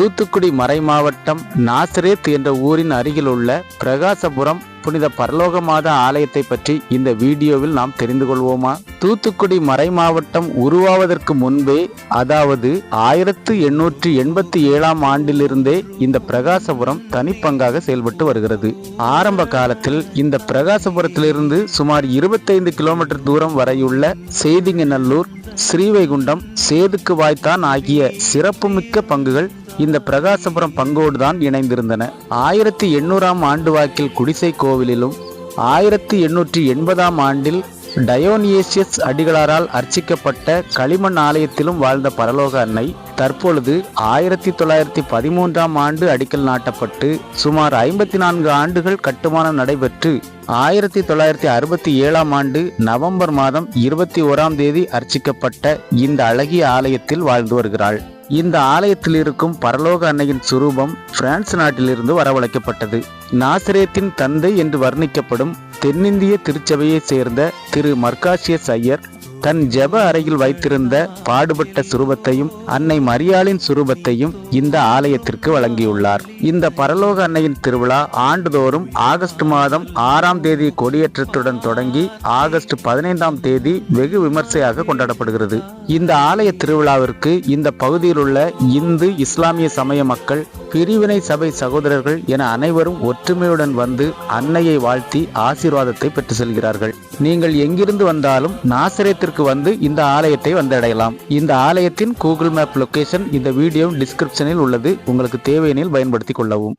தூத்துக்குடி மறை மாவட்டம் நாசரேத் என்ற ஊரின் அருகில் உள்ள பிரகாசபுரம் புனித பரலோகமாத ஆலயத்தை பற்றி இந்த வீடியோவில் நாம் தெரிந்து கொள்வோமா? தூத்துக்குடி மறை மாவட்டம் உருவாவதற்கு முன்பே அதாவது ஆயிரத்து எண்ணூற்றி எண்பத்தி ஏழாம் ஆண்டிலிருந்தே இந்த பிரகாசபுரம் தனிப்பங்காக செயல்பட்டு வருகிறது. ஆரம்ப காலத்தில் இந்த பிரகாசபுரத்திலிருந்து சுமார் இருபத்தைந்து கிலோமீட்டர் தூரம் வரையுள்ள செய்திங்கநல்லூர் ஸ்ரீவைகுண்டம் சேதுக்கு வாய்த்தான் ஆகிய சிறப்புமிக்க பங்குகள் இந்த பிரகாசபுரம் பங்கோடு தான் இணைந்திருந்தன. ஆயிரத்தி எண்ணூறாம் ஆண்டு வாக்கில் குடிசை கோவிலிலும் ஆயிரத்தி எண்ணூற்றி எண்பதாம் ஆண்டில் டயோனியேசியஸ் அடிகளாரால் அர்ச்சிக்கப்பட்ட களிமண் ஆலயத்திலும் வாழ்ந்த பரலோக அன்னை தற்பொழுது ஆயிரத்தி தொள்ளாயிரத்தி பதிமூன்றாம் ஆண்டு அடிக்கல் நாட்டப்பட்டு சுமார் ஐம்பத்தி நான்கு ஆண்டுகள் கட்டுமானம் நடைபெற்று ஆயிரத்தி தொள்ளாயிரத்தி அறுபத்தி ஏழாம் ஆண்டு நவம்பர் மாதம் இருபத்தி ஓராம் தேதி அர்ச்சிக்கப்பட்ட இந்த அழகிய ஆலயத்தில் வாழ்ந்து வருகிறாள். இந்த ஆலயத்தில் இருக்கும் பரலோக அன்னையின் சுரூபம் பிரான்ஸ் நாட்டிலிருந்து வரவழைக்கப்பட்டது. நாசிரேத்தின் தந்தை என்று வர்ணிக்கப்படும் தென்னிந்திய திருச்சபையைச் சேர்ந்த திரு மர்காசியஸ் ஐயர் தன் ஜெப அறையில் வைத்திருந்த பாடுபட்ட சுரூபத்தையும் அன்னை மரியாளின் சுரூபத்தையும் இந்த ஆலயத்திற்கு வழங்கியுள்ளார். இந்த பரலோக அன்னையின் திருவிழா ஆண்டுதோறும் ஆகஸ்ட் மாதம் ஆறாம் தேதி கொடியேற்றத்துடன் தொடங்கி ஆகஸ்ட் பதினைந்தாம் தேதி வெகு விமர்சையாக கொண்டாடப்படுகிறது. இந்த ஆலய திருவிழாவிற்கு இந்த பகுதியில் உள்ள இந்து இஸ்லாமிய சமய மக்கள் பிரிவினை சபை சகோதரர்கள் என அனைவரும் ஒற்றுமையுடன் வந்து அன்னையை வாழ்த்தி ஆசீர்வாதத்தை பெற்று செல்கிறார்கள். நீங்கள் எங்கிருந்து வந்தாலும் நாசிரியத்திற்கு வந்து இந்த ஆலயத்தை வந்தடையலாம். இந்த ஆலயத்தின் கூகுள் மேப் லொகேஷன் இந்த வீடியோ டிஸ்கிரிப்ஷனில் உள்ளது. உங்களுக்கு தேவையெனில் பயன்படுத்திக் கொள்ளவும்.